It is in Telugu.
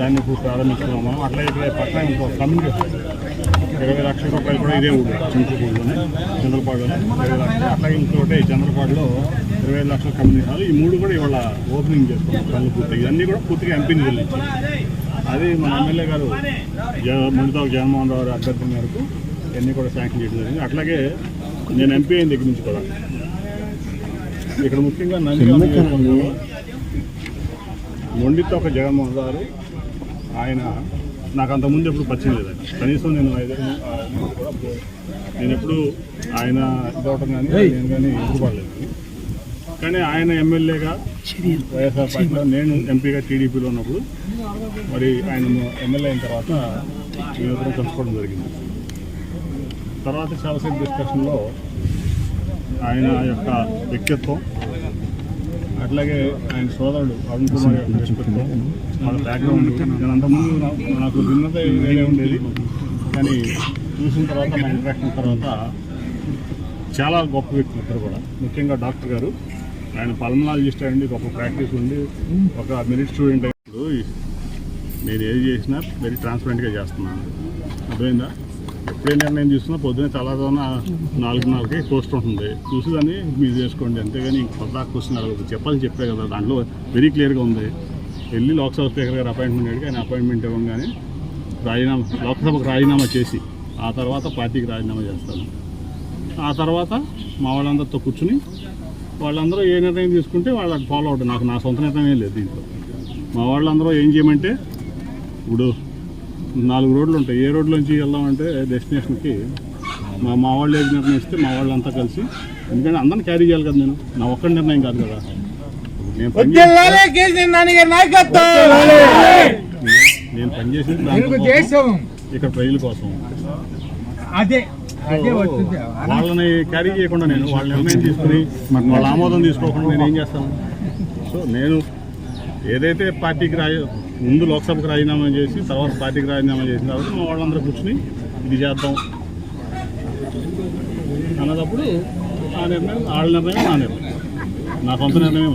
దాన్ని ఇప్పుడు ప్రారంభించుకున్నాం మనం అట్లా ఇక్కడ పక్కన ఇంకో కమ్యూనిటీ ఇరవై లక్షల రూపాయలు కూడా ఇదే ఊరు చింతలపూడిలోనే చంద్రపాడులోనే. ఇరవై లక్షలు. అట్లాగే ఇంకోటి చంద్రపాడులో ఇరవై ఐదు లక్షల కమ్యూనిటీ హాల్ ఈ మూడు కూడా ఇవాళ ఓపెనింగ్ చేసుకున్నాం పనులు పూర్తిగా. ఇవన్నీ కూడా పూర్తిగా ఎంపీ నిధులు ఇచ్చి అది మన ఎమ్మెల్యే గారు మునితో జగన్మోహన్ రావు గారి అభ్యర్థన మేరకు ఇవన్నీ కూడా శాంక్షన్ చేయడం జరిగింది. అట్లాగే నేను ఎంపీ అయిన దగ్గర నుంచి కూడా ఇక్కడ ముఖ్యంగా నియోజకవర్గంలో మొండితో ఒక జగన్మోహన్ గారు ఆయన నాకు అంతకుముందు ఎప్పుడు పరిచయం లేదండి కనీసం నేను ఐదారు నేను ఎప్పుడు ఆయన ఇదవటం కానీ నేను కానీ ఎదురుపడలేదు. కానీ ఆయన ఎమ్మెల్యేగా వైఎస్ఆర్ పార్టీలో నేను ఎంపీగా టీడీపీలో ఉన్నప్పుడు మరి ఆయన ఎమ్మెల్యే అయిన తర్వాత మేమిద్దరం కలుసుకోవడం జరిగింది. తర్వాత చాలాసేపు డిస్కషన్లో ఆయన యొక్క వ్యక్తిత్వం అట్లాగే ఆయన సోదరుడు అరుణ్ కుమార్ వాళ్ళ బ్యాక్గ్రౌండ్ నేను అంతకుముందు నాకు భిన్నత వేరే ఉండేది. కానీ చూసిన తర్వాత మా ఇంట్రాక్షన్ తర్వాత చాలా గొప్ప వ్యక్తులు ఇద్దరు కూడా. ముఖ్యంగా డాక్టర్ గారు. ఆయన పల్మనాలజిస్ట్ అండి గొప్ప ప్రాక్టీస్ ఉండి ఒక మెరిట్ స్టూడెంట్ అయినప్పుడు నేను ఏది చేసినా వెరీ ట్రాన్స్పరెంట్గా చేస్తున్నాను. అర్థమైందా? ఎప్పుడే నిర్ణయం తీసుకున్నా పొద్దున్నే తెల్లదోన నాలుగున్నరకి పోస్ట్ ఉంటుంది. చూసి దాన్ని మీరు చేసుకోండి. అంతేగాని ఇంక కొత్త క్వశ్చన్ అడగదు చెప్పాలి చెప్పే కదా. దాంట్లో వెరీ క్లియర్గా ఉంది. వెళ్ళి లోక్సభ స్పీకర్ గారు అపాయింట్మెంట్ అడిగి ఆయన అపాయింట్మెంట్ ఇవ్వగానే రాజీనామా లోక్సభకు రాజీనామా చేసి ఆ తర్వాత పార్టీకి రాజీనామా చేస్తాను. ఆ తర్వాత మా వాళ్ళందరితో కూర్చుని వాళ్ళందరూ ఏ నిర్ణయం తీసుకుంటే వాళ్ళకి ఫాలో అవుతుంది నాకు నా సొంత నిర్ణయం ఏం లేదు దీంట్లో. మా వాళ్ళందరూ ఏం చేయమంటే ఇప్పుడు నాలుగు రోడ్లు ఉంటాయి. ఏ రోడ్ల నుంచి వెళ్దామంటే డెస్టినేషన్కి మా మా వాళ్ళు ఏది నిర్ణయిస్తే మా వాళ్ళంతా కలిసి ఎందుకంటే అందరిని క్యారీ చేయాలి కదా నేను. నా ఒక్క నిర్ణయం కాదు కదా. నేను పనిచేసేది ఇక్కడ ప్రజల కోసం. అదే వాళ్ళని క్యారీ చేయకుండా నేను వాళ్ళ నిర్ణయం తీసుకుని వాళ్ళ ఆమోదం తీసుకోకుండా నేను ఏం చేస్తాను? సో నేను ఏదైతే పార్టీకి రాయ ముందు లోక్సభకు రాజీనామా చేసి తర్వాత పార్టీకి రాజీనామా చేసిన తర్వాత మా వాళ్ళందరూ కూర్చుని ఇది చేద్దాం. అన్నదప్పుడు ఆ నిర్ణయం వాళ్ళ నిర్ణయం నా నిర్ణయం. నా సొంత నిర్ణయం